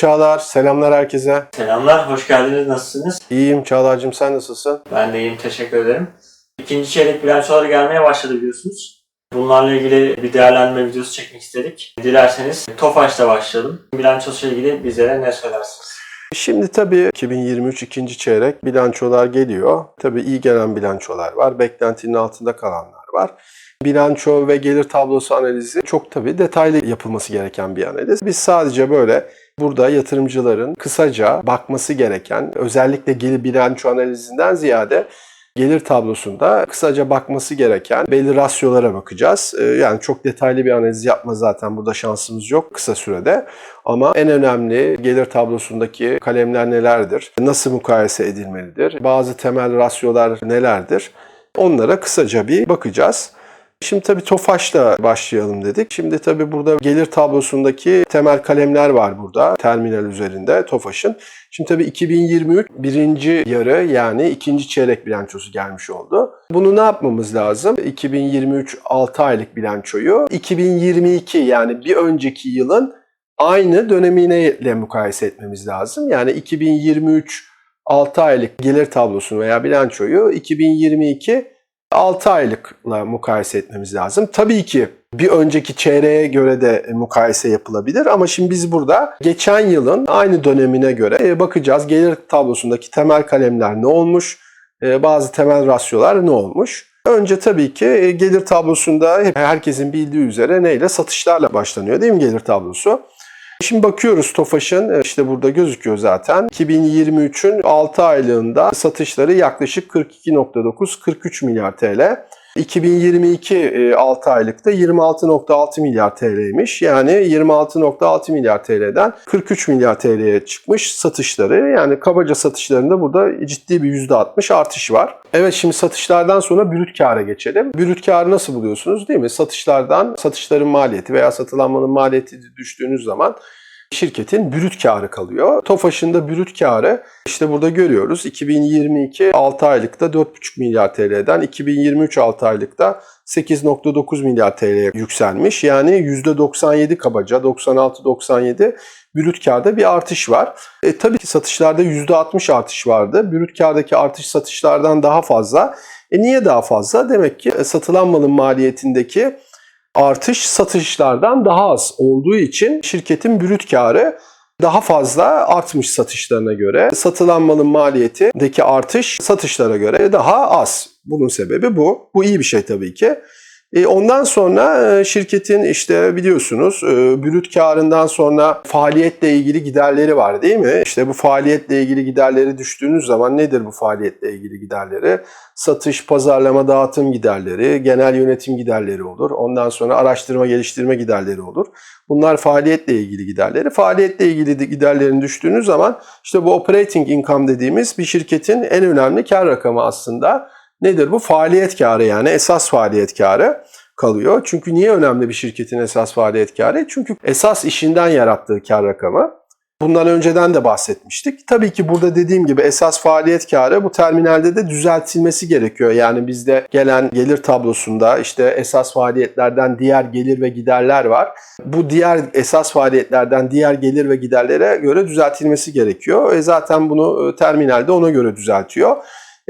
Çağlar, selamlar herkese. Selamlar, hoş geldiniz. Nasılsınız? İyiyim Çağlar'cığım sen nasılsın? Ben de iyiyim, teşekkür ederim. İkinci çeyrek bilançoları gelmeye başladı biliyorsunuz. Bunlarla ilgili bir değerlendirme videosu çekmek istedik. Dilerseniz TOFAŞ'la başlayalım. Bilançosuyla ilgili bizlere ne söylersiniz? Şimdi tabii 2023 ikinci çeyrek bilançolar geliyor. Tabii iyi gelen bilançolar var, beklentinin altında kalanlar var. Bilanço ve gelir tablosu analizi çok tabii detaylı yapılması gereken bir analiz. Biz sadece böyle burada yatırımcıların kısaca bakması gereken özellikle gelir bilanço analizinden ziyade gelir tablosunda kısaca bakması gereken belli rasyolara bakacağız. Ee, Yani çok detaylı bir analiz yapma zaten burada şansımız yok kısa sürede. Ama en önemli gelir tablosundaki kalemler nelerdir? Nasıl mukayese edilmelidir? Bazı temel rasyolar nelerdir? Onlara kısaca bir bakacağız. Şimdi tabii TOFAŞ'la başlayalım dedik. Şimdi tabii burada gelir tablosundaki temel kalemler var burada terminal üzerinde TOFAŞ'ın. Şimdi tabii 2023 birinci yarı yani ikinci çeyrek bilançosu gelmiş oldu. Bunu ne yapmamız lazım? 2023 6 aylık bilançoyu 2022 yani bir önceki yılın aynı dönemine mukayese etmemiz lazım. Yani 2023 6 aylık gelir tablosunu veya bilançoyu 2022 6 aylıkla mukayese etmemiz lazım. Tabii ki bir önceki çeyreğe göre de mukayese yapılabilir ama şimdi biz burada geçen yılın aynı dönemine göre e, bakacağız. Gelir tablosundaki temel kalemler ne olmuş, e, bazı temel rasyolar ne olmuş. Önce tabii ki e, gelir tablosunda herkesin bildiği üzere neyle? Satışlarla başlanıyor değil mi gelir tablosu? Şimdi bakıyoruz TOFAŞ'ın işte burada gözüküyor zaten. 2023'ün 6 aylığında satışları yaklaşık 42.9-43 milyar TL. 2022 6 aylıkta 26.6 milyar TL'ymiş. Yani 26.6 milyar TL'den 43 milyar TL'ye çıkmış satışları. Yani kabaca satışlarında burada ciddi bir %60 artış var. Evet şimdi satışlardan sonra brüt kâra geçelim. Brüt kârı nasıl buluyorsunuz değil mi? Satışlardan satışların maliyeti veya satılan malın maliyeti düştüğünüz zaman şirketin brüt karı kalıyor. TOFAŞ'ın da brüt karı işte burada görüyoruz. 2022 6 aylıkta 4,5 milyar TL'den 2023 6 aylıkta 8.9 milyar TL'ye yükselmiş. Yani %97 kabaca 96-97 brüt karda bir artış var. E, tabii ki satışlarda %60 artış vardı. Brüt kardaki artış satışlardan daha fazla. E, niye daha fazla? Demek ki satılan malın maliyetindeki artış satışlardan daha az olduğu için şirketin brüt karı daha fazla artmış satışlarına göre. Satılan malın maliyetindeki artış satışlara göre daha az. Bunun sebebi bu. Bu iyi bir şey tabii ki. E, Ondan sonra e, şirketin işte biliyorsunuz e, brüt karından sonra faaliyetle ilgili giderleri var değil mi? İşte bu faaliyetle ilgili giderleri düştüğünüz zaman nedir bu faaliyetle ilgili giderleri? Satış, pazarlama, dağıtım giderleri, genel yönetim giderleri olur. Ondan sonra araştırma, geliştirme giderleri olur. Bunlar faaliyetle ilgili giderleri. Faaliyetle ilgili de giderlerin düştüğünüz zaman işte bu operating income dediğimiz bir şirketin en önemli kar rakamı aslında. Nedir bu? Faaliyet karı yani esas faaliyet karı kalıyor. Çünkü niye önemli bir şirketin esas faaliyet karı? Çünkü esas işinden yarattığı kar rakamı. Bundan önceden de bahsetmiştik. Tabii ki burada dediğim gibi esas faaliyet karı bu terminalde de düzeltilmesi gerekiyor. Yani bizde gelen gelir tablosunda işte esas faaliyetlerden diğer gelir ve giderler var. Bu diğer esas faaliyetlerden diğer gelir ve giderlere göre düzeltilmesi gerekiyor. E zaten bunu terminalde ona göre düzeltiyor.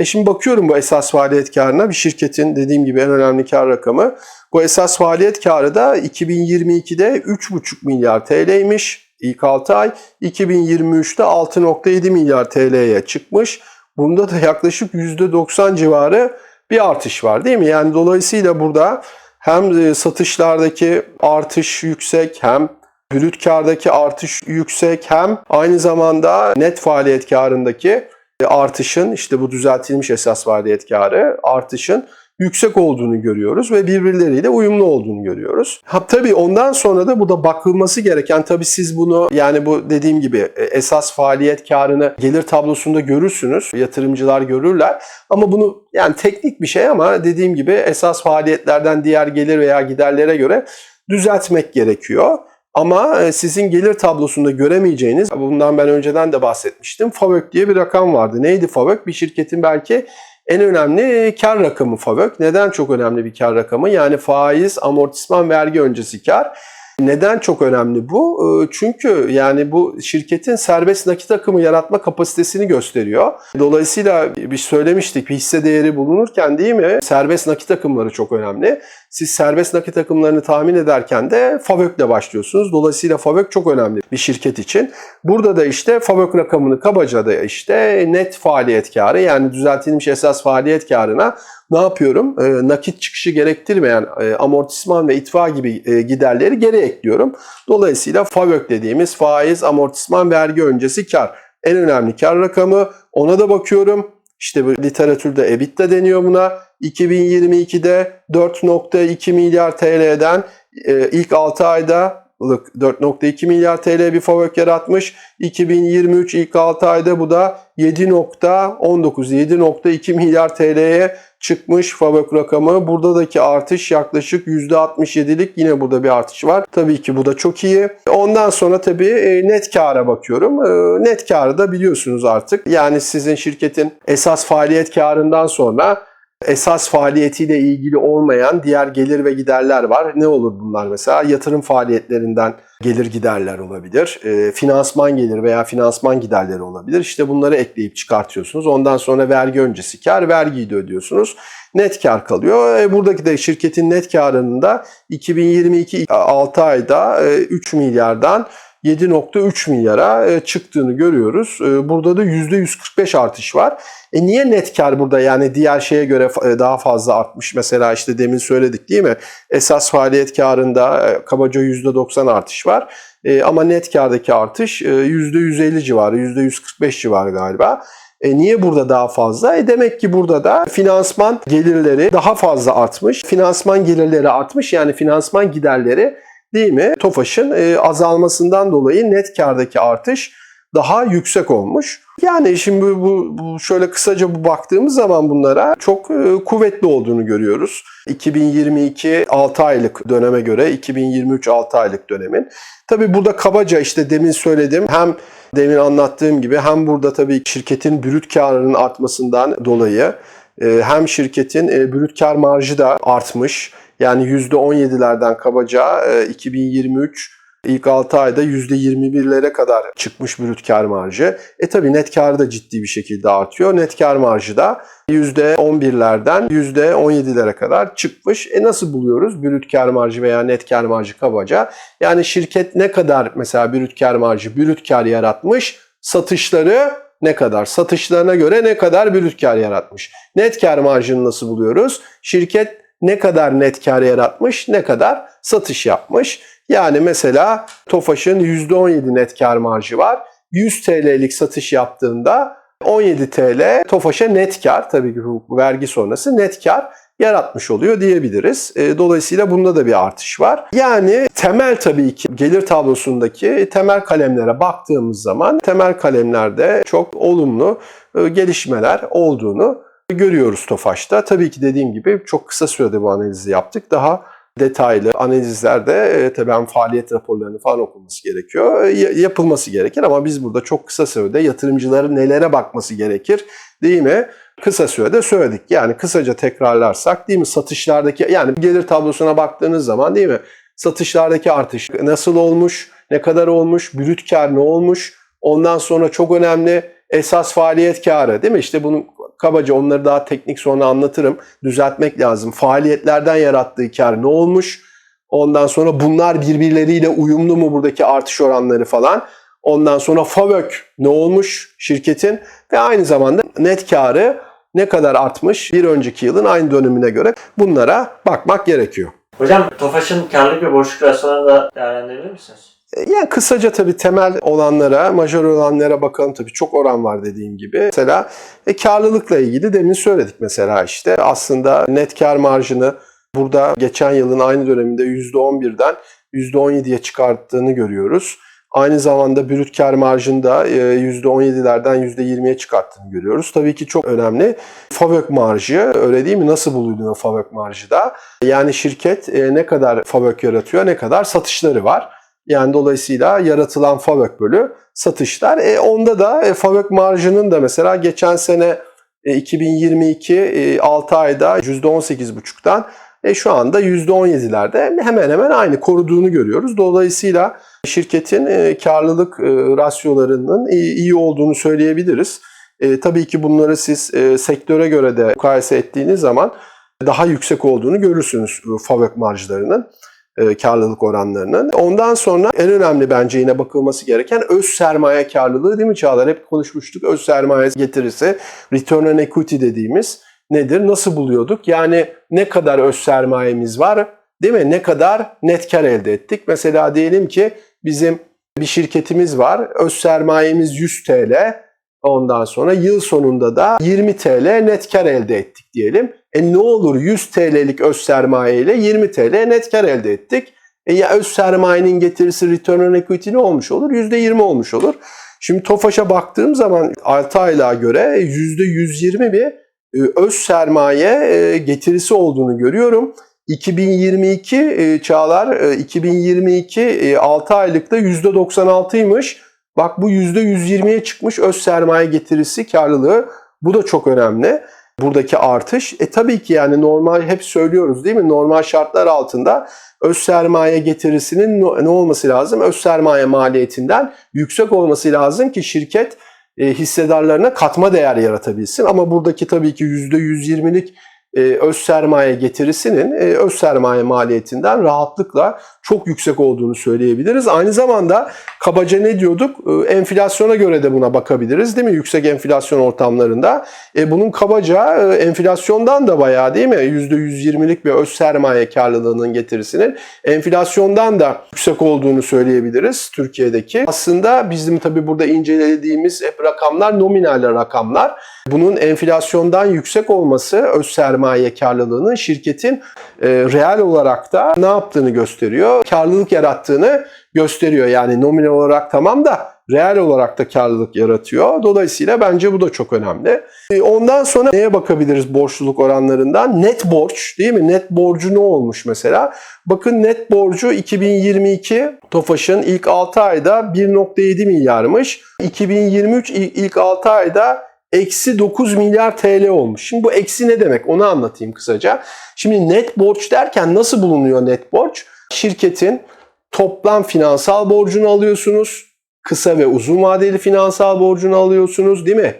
E şimdi bakıyorum bu esas faaliyet karına bir şirketin dediğim gibi en önemli kar rakamı. Bu esas faaliyet karı da 2022'de 3,5 milyar TL'ymiş ilk 6 ay. 2023'te 6,7 milyar TL'ye çıkmış. Bunda da yaklaşık %90 civarı bir artış var değil mi? Yani dolayısıyla burada hem satışlardaki artış yüksek hem brüt kardaki artış yüksek hem aynı zamanda net faaliyet karındaki artışın işte bu düzeltilmiş esas faaliyet karı artışın yüksek olduğunu görüyoruz ve birbirleriyle uyumlu olduğunu görüyoruz. Ha, tabii ondan sonra da bu da bakılması gereken tabii siz bunu yani bu dediğim gibi e, esas faaliyet karını gelir tablosunda görürsünüz. Yatırımcılar görürler. Ama bunu yani teknik bir şey ama dediğim gibi esas faaliyetlerden diğer gelir veya giderlere göre düzeltmek gerekiyor. Ama e, sizin gelir tablosunda göremeyeceğiniz, bundan ben önceden de bahsetmiştim. FAVÖK diye bir rakam vardı. Neydi FAVÖK? Bir şirketin belki en önemli kar rakamı FAVÖK. Neden çok önemli bir kar rakamı? Yani faiz, amortisman, vergi öncesi kar. Neden çok önemli bu? Ee, Çünkü yani bu şirketin serbest nakit akımı yaratma kapasitesini gösteriyor. Dolayısıyla biz söylemiştik bir hisse değeri bulunurken değil mi? Serbest nakit akımları çok önemli. Siz serbest nakit akımlarını tahmin ederken de FAVÖK'le başlıyorsunuz. Dolayısıyla FAVÖK çok önemli bir şirket için. Burada da işte FAVÖK rakamını kabaca da işte net faaliyet karı yani düzeltilmiş esas faaliyet karına ne yapıyorum? E, nakit çıkışı gerektirmeyen e, amortisman ve itfa gibi e, giderleri geri ekliyorum. Dolayısıyla FAVÖK dediğimiz faiz, amortisman, vergi öncesi kar. En önemli kar rakamı. Ona da bakıyorum. İşte bu literatürde EBITDA deniyor buna. 2022'de 4.2 milyar TL'den e, ilk 6 ayda 4.2 milyar TL bir FAVÖK yaratmış. 2023 ilk 6 ayda bu da 7.19 7.2 milyar TL'ye çıkmış FAVÖK rakamı. Buradaki artış yaklaşık %67'lik yine burada bir artış var. Tabii ki bu da çok iyi. Ondan sonra tabii e, net kâra bakıyorum. E, Net kârı da biliyorsunuz artık. Yani sizin şirketin esas faaliyet kârından sonra esas faaliyetiyle ilgili olmayan diğer gelir ve giderler var. Ne olur bunlar mesela? Yatırım faaliyetlerinden gelir giderler olabilir. E, finansman gelir veya finansman giderleri olabilir. İşte bunları ekleyip çıkartıyorsunuz. Ondan sonra vergi öncesi kar, vergiyi de ödüyorsunuz. Net kar kalıyor. E, buradaki de şirketin net karının da 2022 6 ayda e, 3 milyardan 7.3 milyara e, çıktığını görüyoruz. E, Burada da %145 artış var. E niye net kar burada yani diğer şeye göre e, daha fazla artmış? Mesela işte demin söyledik değil mi? Esas faaliyet karında kabaca %90 artış var. E, ama net kardaki artış e, %150 civarı, %145 civarı galiba. E niye burada daha fazla? E demek ki burada da finansman gelirleri daha fazla artmış. Finansman gelirleri artmış yani finansman giderleri değil mi? TOFAŞ'ın e, azalmasından dolayı net kardaki artış daha yüksek olmuş. Yani şimdi bu, bu, şöyle kısaca bu baktığımız zaman bunlara çok e, kuvvetli olduğunu görüyoruz. 2022 6 aylık döneme göre 2023 6 aylık dönemin. Tabii burada kabaca işte demin söyledim hem demin anlattığım gibi hem burada tabii şirketin brüt karının artmasından dolayı e, hem şirketin brüt kar marjı da artmış. Yani %17'lerden kabaca e, 2023 ilk 6 ayda %21'lere kadar çıkmış brüt kar marjı. E tabi net kar da ciddi bir şekilde artıyor. Net kar marjı da %11'lerden %17'lere kadar çıkmış. E nasıl buluyoruz brüt kar marjı veya net kar marjı kabaca? Yani şirket ne kadar mesela brüt kar marjı, brüt kar yaratmış, satışları ne kadar? Satışlarına göre ne kadar brüt kar yaratmış? Net kar marjını nasıl buluyoruz? Şirket ne kadar net kar yaratmış, ne kadar satış yapmış? Yani mesela Tofaş'ın %17 net kar marjı var. 100 TL'lik satış yaptığında 17 TL Tofaş'a net kar, tabii ki vergi sonrası net kar yaratmış oluyor diyebiliriz. E, Dolayısıyla bunda da bir artış var. Yani temel tabii ki gelir tablosundaki temel kalemlere baktığımız zaman temel kalemlerde çok olumlu e, gelişmeler olduğunu görüyoruz Tofaş'ta. Tabii ki dediğim gibi çok kısa sürede bu analizi yaptık. Daha detaylı analizlerde e, tabii hem faaliyet raporlarını falan okunması gerekiyor. E, ya- yapılması gerekir ama biz burada çok kısa sürede yatırımcıların nelere bakması gerekir değil mi? Kısa sürede söyledik. Yani kısaca tekrarlarsak değil mi? Satışlardaki yani gelir tablosuna baktığınız zaman değil mi? Satışlardaki artış nasıl olmuş? Ne kadar olmuş? Brüt kar ne olmuş? Ondan sonra çok önemli esas faaliyet karı değil mi? İşte bunun kabaca onları daha teknik sonra anlatırım. Düzeltmek lazım. Faaliyetlerden yarattığı kar ne olmuş? Ondan sonra bunlar birbirleriyle uyumlu mu buradaki artış oranları falan? Ondan sonra FAVÖK ne olmuş şirketin? Ve aynı zamanda net karı ne kadar artmış bir önceki yılın aynı dönemine göre bunlara bakmak gerekiyor. Hocam Tofaş'ın karlılık ve borçluk rasyonlarını da değerlendirebilir misiniz? Yani kısaca tabii temel olanlara, majör olanlara bakalım tabii çok oran var dediğim gibi. Mesela e, karlılıkla ilgili demin söyledik mesela işte aslında net kar marjını burada geçen yılın aynı döneminde %11'den %17'ye çıkarttığını görüyoruz. Aynı zamanda brüt kar marjını da e, %17'lerden %20'ye çıkarttığını görüyoruz. Tabii ki çok önemli. FAVÖK marjı öyle değil mi? Nasıl bulunuyor FAVÖK marjı da? Yani şirket e, ne kadar FAVÖK yaratıyor, ne kadar satışları var. Yani dolayısıyla yaratılan FAVÖK bölü satışlar. E, onda da e, FAVÖK marjının da mesela geçen sene e, 2022 e, 6 ayda %18,5'tan e, şu anda %17'lerde hemen hemen aynı koruduğunu görüyoruz. Dolayısıyla şirketin e, karlılık e, rasyolarının iyi, iyi olduğunu söyleyebiliriz. E, tabii ki bunları siz e, sektöre göre de mukayese ettiğiniz zaman daha yüksek olduğunu görürsünüz e, fabrik marjlarının, e, karlılık oranlarının. Ondan sonra en önemli bence yine bakılması gereken öz sermaye karlılığı değil mi Çağlar? Hep konuşmuştuk. Öz sermaye getirisi, return on equity dediğimiz nedir? Nasıl buluyorduk? Yani ne kadar öz sermayemiz var? Değil mi? Ne kadar net kar elde ettik? Mesela diyelim ki bizim bir şirketimiz var. Öz sermayemiz 100 TL. Ondan sonra yıl sonunda da 20 TL net kar elde ettik diyelim. E ne olur 100 TL'lik öz sermaye ile 20 TL net kar elde ettik. E ya öz sermayenin getirisi return on equity ne olmuş olur? %20 olmuş olur. Şimdi TOFAŞ'a baktığım zaman 6 aylığa göre %120 bir e, öz sermaye e, getirisi olduğunu görüyorum. 2022 e, Çağlar e, 2022 e, 6 aylıkta %96'ymış. Bak bu %120'ye çıkmış öz sermaye getirisi karlılığı. Bu da çok önemli. Buradaki artış. E tabii ki yani normal hep söylüyoruz değil mi? Normal şartlar altında öz sermaye getirisinin ne olması lazım? Öz sermaye maliyetinden yüksek olması lazım ki şirket e, hissedarlarına katma değer yaratabilsin. Ama buradaki tabii ki %120'lik e, öz sermaye getirisinin e, öz sermaye maliyetinden rahatlıkla çok yüksek olduğunu söyleyebiliriz. Aynı zamanda kabaca ne diyorduk? E, enflasyona göre de buna bakabiliriz değil mi? Yüksek enflasyon ortamlarında. E, bunun kabaca e, enflasyondan da bayağı değil mi? %120'lik bir öz sermaye karlılığının getirisinin enflasyondan da yüksek olduğunu söyleyebiliriz Türkiye'deki. Aslında bizim tabii burada incelediğimiz hep rakamlar nominal rakamlar. Bunun enflasyondan yüksek olması öz sermaye karlılığının şirketin e, reel olarak da ne yaptığını gösteriyor. Karlılık yarattığını gösteriyor. Yani nominal olarak tamam da reel olarak da karlılık yaratıyor. Dolayısıyla bence bu da çok önemli. E, ondan sonra neye bakabiliriz borçluluk oranlarından? Net borç değil mi? Net borcu ne olmuş mesela? Bakın net borcu 2022 TOFAŞ'ın ilk 6 ayda 1.7 milyarmış. 2023 ilk 6 ayda eksi 9 milyar TL olmuş. Şimdi bu eksi ne demek onu anlatayım kısaca. Şimdi net borç derken nasıl bulunuyor net borç? Şirketin toplam finansal borcunu alıyorsunuz. Kısa ve uzun vadeli finansal borcunu alıyorsunuz değil mi?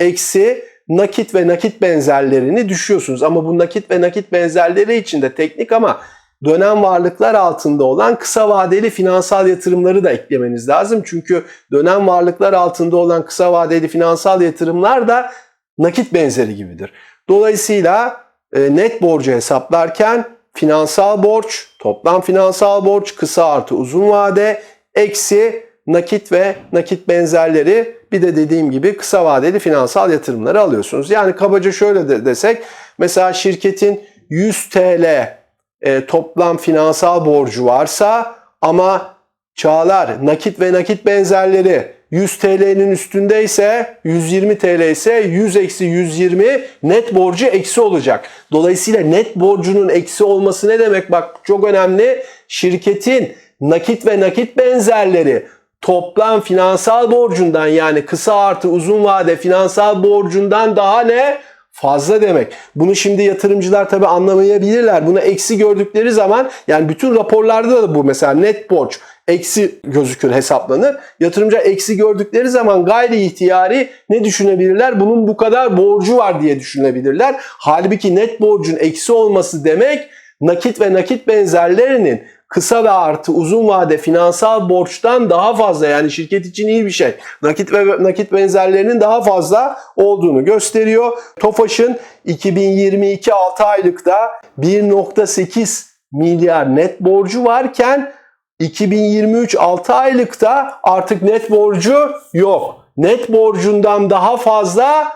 Eksi nakit ve nakit benzerlerini düşüyorsunuz. Ama bu nakit ve nakit benzerleri için de teknik ama dönem varlıklar altında olan kısa vadeli finansal yatırımları da eklemeniz lazım. Çünkü dönem varlıklar altında olan kısa vadeli finansal yatırımlar da nakit benzeri gibidir. Dolayısıyla e, net borcu hesaplarken finansal borç, toplam finansal borç, kısa artı uzun vade, eksi nakit ve nakit benzerleri bir de dediğim gibi kısa vadeli finansal yatırımları alıyorsunuz. Yani kabaca şöyle de desek mesela şirketin 100 TL e, toplam finansal borcu varsa ama çağlar nakit ve nakit benzerleri 100 TL'nin üstündeyse 120 TL ise 100 eksi 120 net borcu eksi olacak. Dolayısıyla net borcunun eksi olması ne demek? Bak çok önemli. Şirketin nakit ve nakit benzerleri toplam finansal borcundan yani kısa artı uzun vade finansal borcundan daha ne? Fazla demek. Bunu şimdi yatırımcılar tabi anlamayabilirler. Bunu eksi gördükleri zaman yani bütün raporlarda da bu mesela net borç eksi gözükür hesaplanır. Yatırımcı eksi gördükleri zaman gayri ihtiyari ne düşünebilirler? Bunun bu kadar borcu var diye düşünebilirler. Halbuki net borcun eksi olması demek nakit ve nakit benzerlerinin kısa ve artı uzun vade finansal borçtan daha fazla yani şirket için iyi bir şey. Nakit ve nakit benzerlerinin daha fazla olduğunu gösteriyor. TOFAŞ'ın 2022 6 aylıkta 1.8 milyar net borcu varken 2023 6 aylıkta artık net borcu yok. Net borcundan daha fazla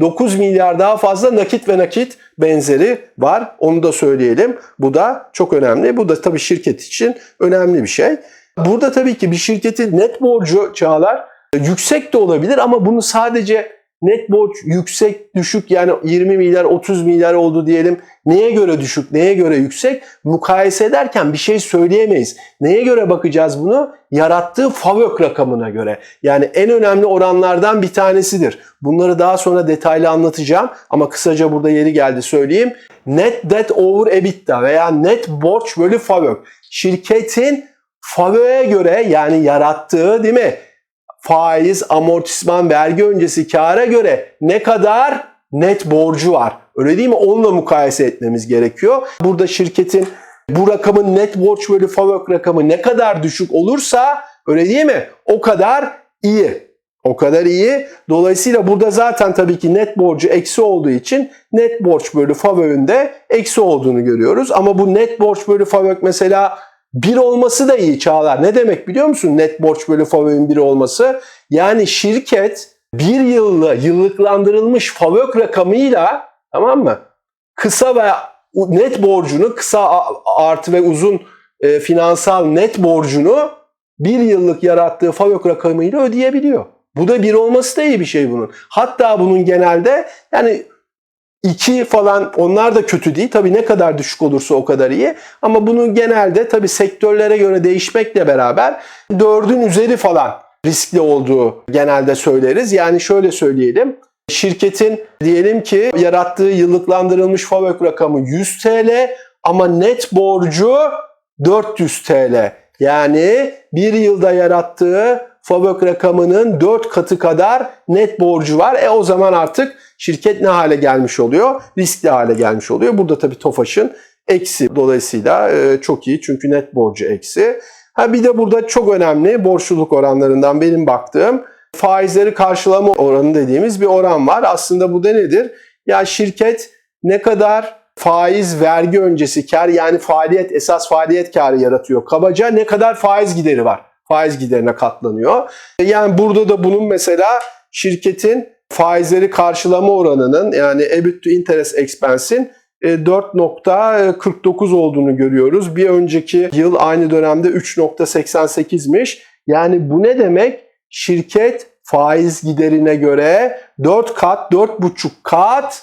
9 milyar daha fazla nakit ve nakit benzeri var. Onu da söyleyelim. Bu da çok önemli. Bu da tabii şirket için önemli bir şey. Burada tabii ki bir şirketin net borcu çağlar yüksek de olabilir ama bunu sadece net borç yüksek, düşük yani 20 milyar, 30 milyar oldu diyelim. Neye göre düşük, neye göre yüksek? Mukayese ederken bir şey söyleyemeyiz. Neye göre bakacağız bunu? Yarattığı FAVÖK rakamına göre. Yani en önemli oranlardan bir tanesidir. Bunları daha sonra detaylı anlatacağım ama kısaca burada yeri geldi söyleyeyim. Net debt over EBITDA veya net borç bölü FAVÖK. Şirketin FAVÖK'e göre yani yarattığı değil mi? Faiz, amortisman, vergi öncesi kâra göre ne kadar net borcu var. Öyle değil mi? Onunla mukayese etmemiz gerekiyor. Burada şirketin bu rakamın net borç bölü FAVÖK rakamı ne kadar düşük olursa öyle değil mi? O kadar iyi. O kadar iyi. Dolayısıyla burada zaten tabii ki net borcu eksi olduğu için net borç bölü FAVÖK'ün de eksi olduğunu görüyoruz. Ama bu net borç bölü FAVÖK mesela 1 olması da iyi Çağlar. Ne demek biliyor musun net borç bölü FAVÖK'ün 1 olması? Yani şirket bir yıllı yıllıklandırılmış FAVÖK rakamıyla tamam mı? Kısa ve net borcunu kısa artı ve uzun e, finansal net borcunu bir yıllık yarattığı FAVÖK rakamıyla ödeyebiliyor. Bu da bir olması da iyi bir şey bunun. Hatta bunun genelde yani 2 falan onlar da kötü değil. Tabii ne kadar düşük olursa o kadar iyi. Ama bunun genelde tabii sektörlere göre değişmekle beraber 4'ün üzeri falan riskli olduğu genelde söyleriz. Yani şöyle söyleyelim. Şirketin diyelim ki yarattığı yıllıklandırılmış FAVÖK rakamı 100 TL ama net borcu 400 TL. Yani bir yılda yarattığı FAVÖK rakamının 4 katı kadar net borcu var. E o zaman artık şirket ne hale gelmiş oluyor? Riskli hale gelmiş oluyor. Burada tabii TOFAŞ'ın eksi. Dolayısıyla e, çok iyi çünkü net borcu eksi. Ha bir de burada çok önemli borçluluk oranlarından benim baktığım faizleri karşılama oranı dediğimiz bir oran var. Aslında bu da nedir? Ya şirket ne kadar faiz vergi öncesi kar yani faaliyet esas faaliyet karı yaratıyor. Kabaca ne kadar faiz gideri var. Faiz giderine katlanıyor. Yani burada da bunun mesela şirketin faizleri karşılama oranının yani EBIT to interest expense'in 4.49 olduğunu görüyoruz. Bir önceki yıl aynı dönemde 3.88'miş. Yani bu ne demek? Şirket faiz giderine göre 4 kat, 4,5 kat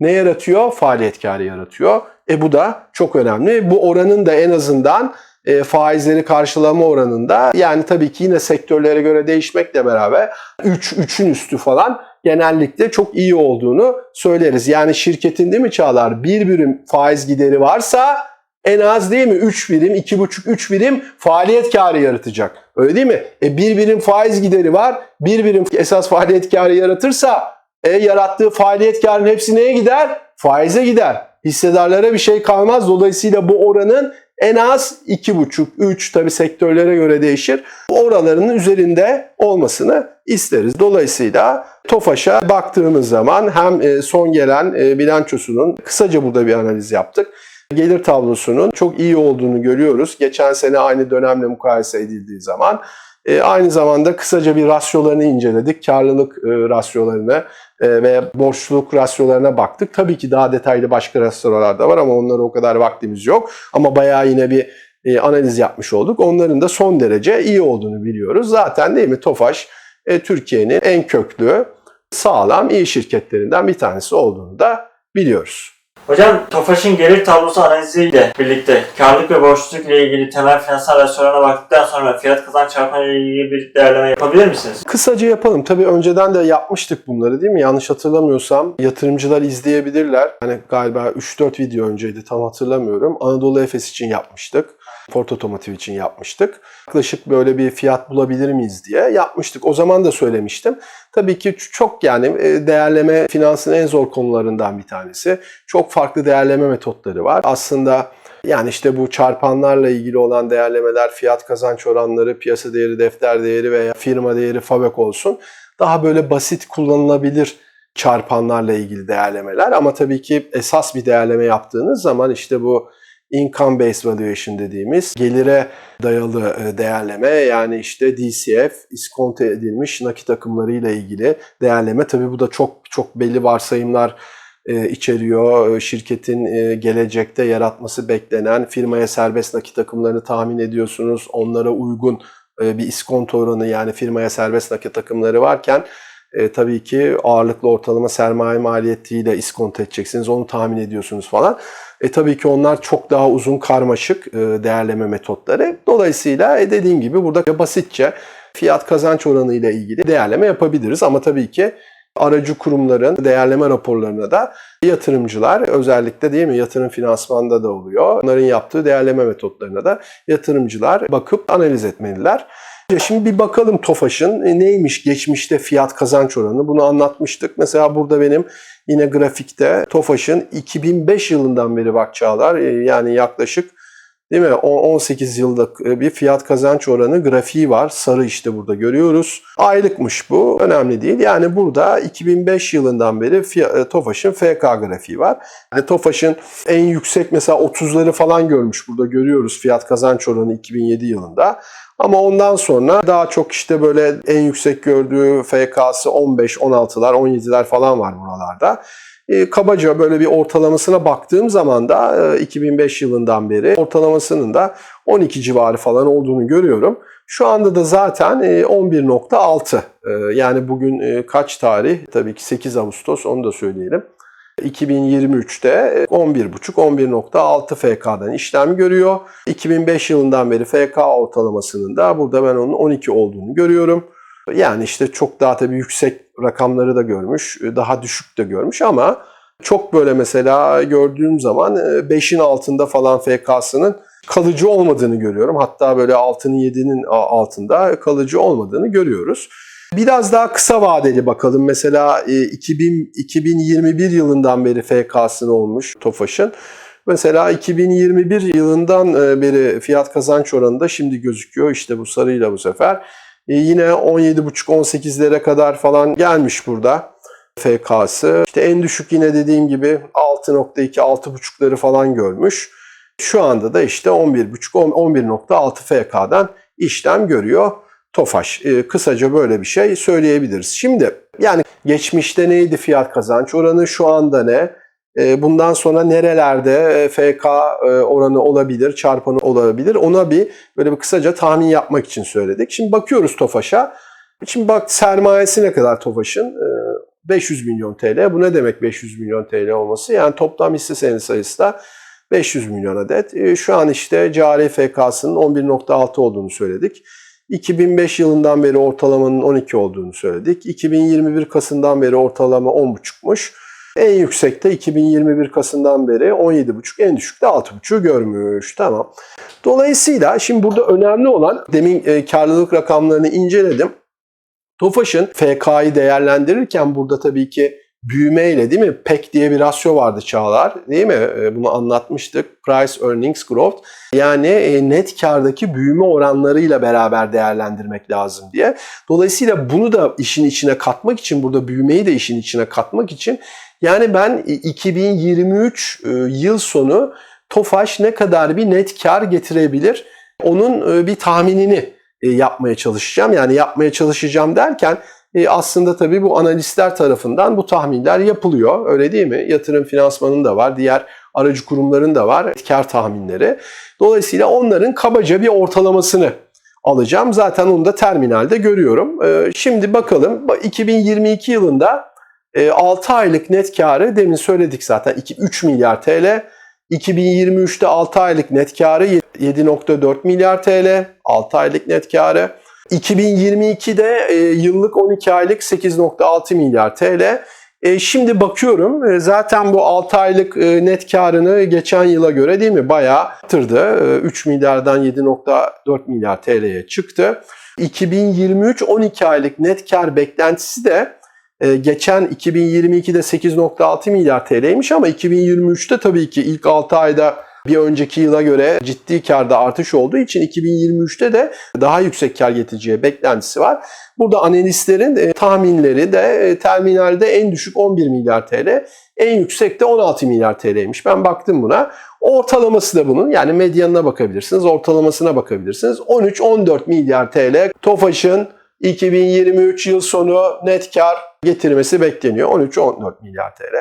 ne yaratıyor? Faaliyet karı yaratıyor. E bu da çok önemli. Bu oranın da en azından e, faizleri karşılama oranında yani tabii ki yine sektörlere göre değişmekle beraber 3 3'ün üstü falan genellikle çok iyi olduğunu söyleriz. Yani şirketin değil mi Çağlar bir birim faiz gideri varsa en az değil mi 3 birim, 2,5-3 birim faaliyet karı yaratacak. Öyle değil mi? E bir birim faiz gideri var. Bir birim esas faaliyet karı yaratırsa e, yarattığı faaliyet karının hepsi neye gider? Faize gider. Hissedarlara bir şey kalmaz. Dolayısıyla bu oranın en az 2,5-3 tabi sektörlere göre değişir. Oralarının üzerinde olmasını isteriz. Dolayısıyla TOFAŞ'a baktığımız zaman hem son gelen bilançosunun kısaca burada bir analiz yaptık. Gelir tablosunun çok iyi olduğunu görüyoruz. Geçen sene aynı dönemle mukayese edildiği zaman. Aynı zamanda kısaca bir rasyolarını inceledik. Karlılık rasyolarını ve borçluluk rasyolarına baktık. Tabii ki daha detaylı başka rasyolar da var ama onlara o kadar vaktimiz yok. Ama bayağı yine bir analiz yapmış olduk. Onların da son derece iyi olduğunu biliyoruz. Zaten değil mi TOFAŞ Türkiye'nin en köklü, sağlam, iyi şirketlerinden bir tanesi olduğunu da biliyoruz. Hocam TOFAŞ'ın gelir tablosu analiziyle birlikte karlılık ve borçluluk ile ilgili temel finansal rasyolarına baktıktan sonra fiyat kazanç çarpanı ile ilgili bir değerleme yapabilir misiniz? Kısaca yapalım. Tabii önceden de yapmıştık bunları değil mi? Yanlış hatırlamıyorsam yatırımcılar izleyebilirler. Hani galiba 3-4 video önceydi tam hatırlamıyorum. Anadolu Efes için yapmıştık. Ford Otomotiv için yapmıştık. Yaklaşık böyle bir fiyat bulabilir miyiz diye yapmıştık. O zaman da söylemiştim. Tabii ki çok yani değerleme finansın en zor konularından bir tanesi. Çok farklı değerleme metotları var. Aslında yani işte bu çarpanlarla ilgili olan değerlemeler, fiyat kazanç oranları, piyasa değeri, defter değeri veya firma değeri, fabrik olsun. Daha böyle basit kullanılabilir çarpanlarla ilgili değerlemeler. Ama tabii ki esas bir değerleme yaptığınız zaman işte bu income based valuation dediğimiz gelire dayalı değerleme yani işte DCF iskonto edilmiş nakit akımlarıyla ilgili değerleme. Tabii bu da çok çok belli varsayımlar içeriyor. Şirketin gelecekte yaratması beklenen firmaya serbest nakit akımlarını tahmin ediyorsunuz. Onlara uygun bir iskonto oranı yani firmaya serbest nakit akımları varken E, tabii ki ağırlıklı ortalama sermaye maliyetiyle iskonto edeceksiniz. Onu tahmin ediyorsunuz falan. E tabii ki onlar çok daha uzun karmaşık e, değerleme metotları. Dolayısıyla e, dediğim gibi burada basitçe fiyat kazanç oranı ile ilgili değerleme yapabiliriz. Ama tabii ki aracı kurumların değerleme raporlarına da yatırımcılar özellikle değil mi yatırım finansmanda da oluyor. Onların yaptığı değerleme metotlarına da yatırımcılar bakıp analiz etmeliler. Şimdi bir bakalım TOFAŞ'ın e, neymiş geçmişte fiyat kazanç oranı bunu anlatmıştık. Mesela burada benim yine grafikte TOFAŞ'ın 2005 yılından beri bak Çağlar e, yani yaklaşık değil mi O- 18 yıllık e, bir fiyat kazanç oranı grafiği var. Sarı işte burada görüyoruz. Aylıkmış bu önemli değil. Yani burada 2005 yılından beri TOFAŞ'ın FK grafiği var. Yani TOFAŞ'ın en yüksek mesela 30'ları falan görmüş burada görüyoruz fiyat kazanç oranı 2007 yılında. Ama ondan sonra daha çok işte böyle en yüksek gördüğü FK'sı 15, 16'lar, 17'ler falan var buralarda. E, kabaca böyle bir ortalamasına baktığım zaman da e, 2005 yılından beri ortalamasının da 12 civarı falan olduğunu görüyorum. Şu anda da zaten e, 11.6 E, yani bugün e, kaç tarih? Tabii ki 8 Ağustos onu da söyleyelim. 2023'te 11.5-11.6 FK'dan işlem görüyor. 2005 yılından beri FK ortalamasının da burada ben onun 12 olduğunu görüyorum. Yani işte çok daha tabii yüksek rakamları da görmüş, daha düşük de görmüş ama çok böyle mesela gördüğüm zaman 5'in altında falan FK'sının kalıcı olmadığını görüyorum. Hatta böyle 6'nın 7'nin altında kalıcı olmadığını görüyoruz. Biraz daha kısa vadeli bakalım. Mesela e, 2000, 2021 yılından beri FK'sını olmuş TOFAŞ'ın. Mesela 2021 yılından e, beri fiyat kazanç oranı da şimdi gözüküyor. İşte bu sarıyla bu sefer. E, yine 17,5-18'lere kadar falan gelmiş burada FK'sı. İşte en düşük yine dediğim gibi 6.2-6.5'ları falan görmüş. Şu anda da işte 11.5-11.6 FK'dan işlem görüyor. TOFAŞ. Ee, kısaca böyle bir şey söyleyebiliriz. Şimdi yani geçmişte neydi fiyat kazanç oranı, şu anda ne? Ee, bundan sonra nerelerde e, FK e, oranı olabilir, çarpanı olabilir? Ona bir böyle bir kısaca tahmin yapmak için söyledik. Şimdi bakıyoruz TOFAŞ'a. Şimdi bak sermayesi ne kadar TOFAŞ'ın? Ee, 500 milyon TL. Bu ne demek 500 milyon TL olması? Yani toplam hisse senedi sayısı da 500 milyon adet. Ee, Şu an işte cari FK'sının 11.6 olduğunu söyledik. 2005 yılından beri ortalamanın 12 olduğunu söyledik. 2021 Kasım'dan beri ortalama 10.5'muş. En yüksekte 2021 Kasım'dan beri 17.5, en düşükte 6.5'u görmüş. Tamam. Dolayısıyla şimdi burada önemli olan demin e, karlılık rakamlarını inceledim. TOFAŞ'ın FK'yı değerlendirirken burada tabii ki büyümeyle değil mi? PEC diye bir rasyo vardı Çağlar değil mi? E, Bunu anlatmıştık. Price Earnings Growth. Yani e, net kardaki büyüme oranlarıyla beraber değerlendirmek lazım diye. Dolayısıyla bunu da işin içine katmak için burada büyümeyi de işin içine katmak için yani ben 2023 e, yıl sonu TOFAŞ ne kadar bir net kar getirebilir? Onun bir tahminini yapmaya çalışacağım. Yani yapmaya çalışacağım derken e, aslında tabii bu analistler tarafından bu tahminler yapılıyor. Öyle değil mi? Yatırım finansmanın da var, diğer aracı kurumların da var kar tahminleri. Dolayısıyla onların kabaca bir ortalamasını alacağım. Zaten onu da terminalde görüyorum. E, Şimdi bakalım 2022 yılında 6 aylık net karı demin söyledik zaten 2 3 milyar TL. 2023'te 6 aylık net karı 7.4 milyar TL. 6 aylık net karı. 2022'de e, yıllık 12 aylık 8.6 milyar TL. E, şimdi bakıyorum e, zaten bu 6 aylık e, net karını geçen yıla göre değil mi bayağı arttırdı. E, 3 milyardan 7.4 milyar TL'ye çıktı. 2023 12 aylık net kar beklentisi de e, geçen 2022'de 8.6 milyar TL'ymiş ama 2023'te tabii ki ilk 6 ayda bir önceki yıla göre ciddi karda artış olduğu için 2023'te de daha yüksek kar getireceği beklentisi var. Burada analistlerin e, tahminleri de e, terminalde en düşük 11 milyar TL, en yüksek de 16 milyar TL'ymiş. Ben baktım buna. Ortalaması da bunun yani medyanına bakabilirsiniz, ortalamasına bakabilirsiniz. 13-14 milyar TL TOFAŞ'ın 2023 yıl sonu net kar getirmesi bekleniyor. 13-14 milyar TL.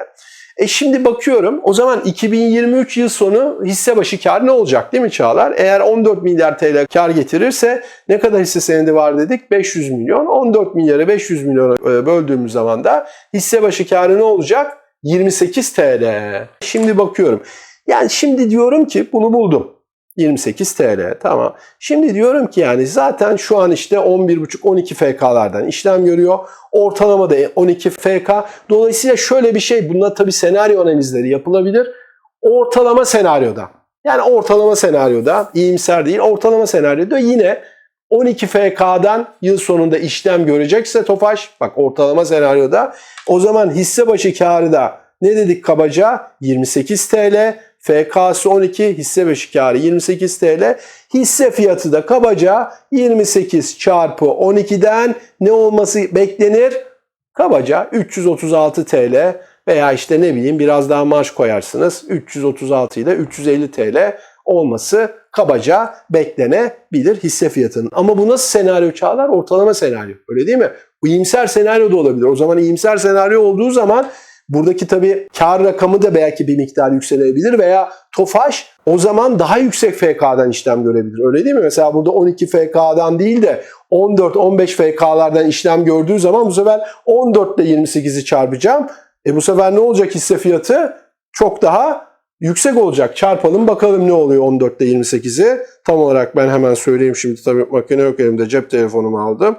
E şimdi bakıyorum o zaman 2023 yıl sonu hisse başı kar ne olacak değil mi Çağlar? Eğer 14 milyar TL kar getirirse ne kadar hisse senedi var dedik? 500 milyon. 14 milyarı 500 milyona e, böldüğümüz zaman da hisse başı karı ne olacak? 28 TL. Şimdi bakıyorum. Yani şimdi diyorum ki bunu buldum. 28 TL tamam. Şimdi diyorum ki yani zaten şu an işte 11,5-12 FK'lardan işlem görüyor. Ortalama da 12 FK. Dolayısıyla şöyle bir şey bunda tabii senaryo analizleri yapılabilir. Ortalama senaryoda yani ortalama senaryoda iyimser değil ortalama senaryoda yine 12 FK'dan yıl sonunda işlem görecekse Tofaş bak ortalama senaryoda o zaman hisse başı karı da ne dedik kabaca 28 TL FK'sı 12 hisse başı karı 28 TL hisse fiyatı da kabaca 28 çarpı 12'den ne olması beklenir? Kabaca 336 TL veya işte ne bileyim biraz daha marş koyarsınız 336 ile 350 TL olması kabaca beklenebilir hisse fiyatının. Ama bu nasıl senaryo çağlar? Ortalama senaryo. Öyle değil mi? Bu iyimser senaryo da olabilir. O zaman iyimser senaryo olduğu zaman buradaki tabii kar rakamı da belki bir miktar yükselebilir veya TOFAŞ o zaman daha yüksek FK'dan işlem görebilir. Öyle değil mi? Mesela burada 12 FK'dan değil de 14-15 FK'lardan işlem gördüğü zaman bu sefer 14 ile 28'i çarpacağım. E bu sefer ne olacak hisse fiyatı? Çok daha yüksek olacak. Çarpalım bakalım ne oluyor 14 ile 28'i. Tam olarak ben hemen söyleyeyim şimdi tabii makine yok elimde cep telefonumu aldım.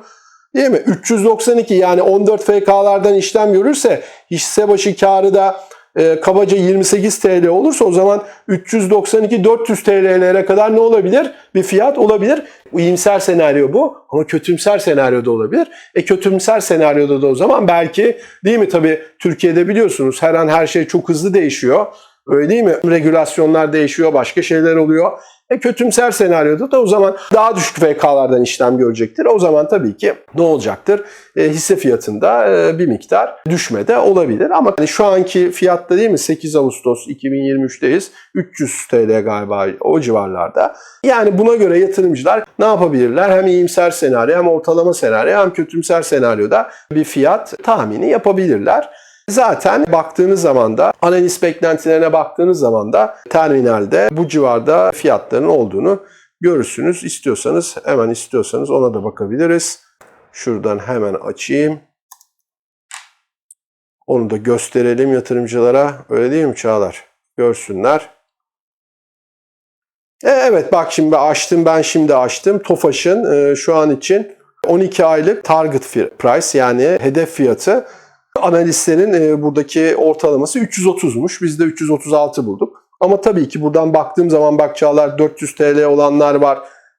Değil mi? 392 yani 14 FK'lardan işlem görürse hisse başı karı da e, kabaca 28 TL olursa o zaman 392 400 TL'lere kadar ne olabilir? Bir fiyat olabilir. İyimser senaryo bu ama kötümser senaryo da olabilir. E kötümser senaryoda da o zaman belki değil mi tabii Türkiye'de biliyorsunuz her an her şey çok hızlı değişiyor. Öyle değil mi? Regülasyonlar değişiyor, başka şeyler oluyor. E kötümser senaryoda da o zaman daha düşük FK'lardan işlem görecektir. O zaman tabii ki ne olacaktır? E, hisse fiyatında e, bir miktar düşme de olabilir. Ama hani şu anki fiyatta değil mi 8 Ağustos 2023'teyiz. 300 TL galiba o civarlarda. Yani buna göre yatırımcılar ne yapabilirler? Hem iyimser senaryo hem ortalama senaryo hem kötümser senaryoda bir fiyat tahmini yapabilirler. Zaten baktığınız zaman da analiz beklentilerine baktığınız zaman da terminalde bu civarda fiyatların olduğunu görürsünüz. İstiyorsanız hemen istiyorsanız ona da bakabiliriz. Şuradan hemen açayım. Onu da gösterelim yatırımcılara. Öyle değil mi Çağlar? Görsünler. E, evet bak şimdi açtım ben şimdi açtım. Tofaş'ın e, şu an için 12 aylık target price yani hedef fiyatı analistlerin e, buradaki ortalaması 330'muş. Biz de 336 bulduk. Ama tabii ki buradan baktığım zaman bak Çağlar 400 TL olanlar var.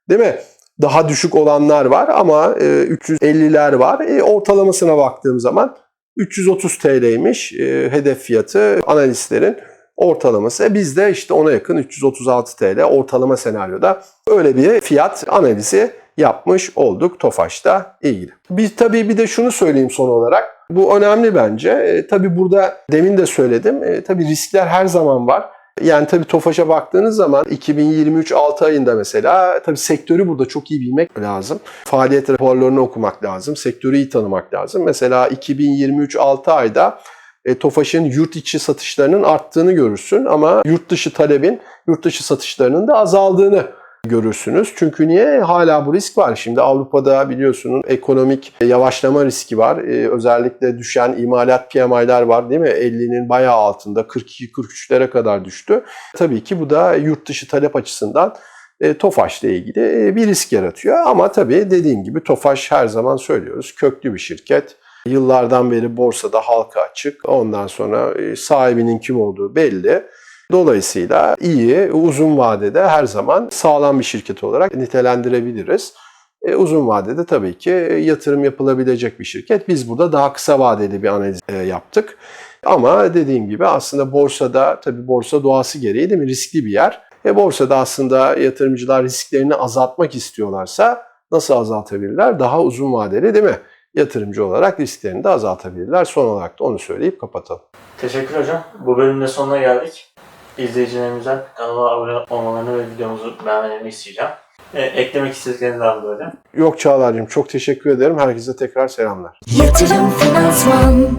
Değil mi? Daha düşük olanlar var ama e, 350'ler var. E, ortalamasına baktığım zaman 330 TL'ymiş e, hedef fiyatı analistlerin ortalaması. E, biz de işte ona yakın 336 TL ortalama senaryoda öyle bir fiyat analizi yapmış olduk Tofaş'ta ilgili. Bir tabii bir de şunu söyleyeyim son olarak. Bu önemli bence. E, tabii burada demin de söyledim. E, tabii riskler her zaman var. Yani tabii TOFAŞ'a baktığınız zaman 2023 6 ayında mesela tabii sektörü burada çok iyi bilmek lazım. Faaliyet raporlarını okumak lazım. Sektörü iyi tanımak lazım. Mesela 2023 6 ayda e, TOFAŞ'ın yurt içi satışlarının arttığını görürsün ama yurt dışı talebin yurt dışı satışlarının da azaldığını görürsünüz. Çünkü niye? Hala bu risk var. Şimdi Avrupa'da biliyorsunuz ekonomik yavaşlama riski var. Ee, özellikle düşen imalat PMI'ler var değil mi? 50'nin bayağı altında 42-43'lere kadar düştü. Tabii ki bu da yurt dışı talep açısından e, TOFAŞ ile ilgili e, bir risk yaratıyor. Ama tabii dediğim gibi TOFAŞ her zaman söylüyoruz köklü bir şirket. Yıllardan beri borsada halka açık. Ondan sonra e, sahibinin kim olduğu belli. Dolayısıyla iyi, uzun vadede her zaman sağlam bir şirket olarak nitelendirebiliriz. E, uzun vadede tabii ki yatırım yapılabilecek bir şirket. Biz burada daha kısa vadeli bir analiz e, yaptık. Ama dediğim gibi aslında borsada tabii borsa doğası gereği değil mi riskli bir yer. E, borsada aslında yatırımcılar risklerini azaltmak istiyorlarsa nasıl azaltabilirler? Daha uzun vadeli değil mi? Yatırımcı olarak risklerini de azaltabilirler. Son olarak da onu söyleyip kapatalım. Teşekkür hocam. Bu bölümün de sonuna geldik. İzleyicilerimizden kanala abone olmalarını ve videomuzu beğenmelerini isteyeceğim. E, eklemek istedikleriniz var mı hocam? Yok Çağlar'cığım çok teşekkür ederim. Herkese tekrar selamlar. Yatırım Finansman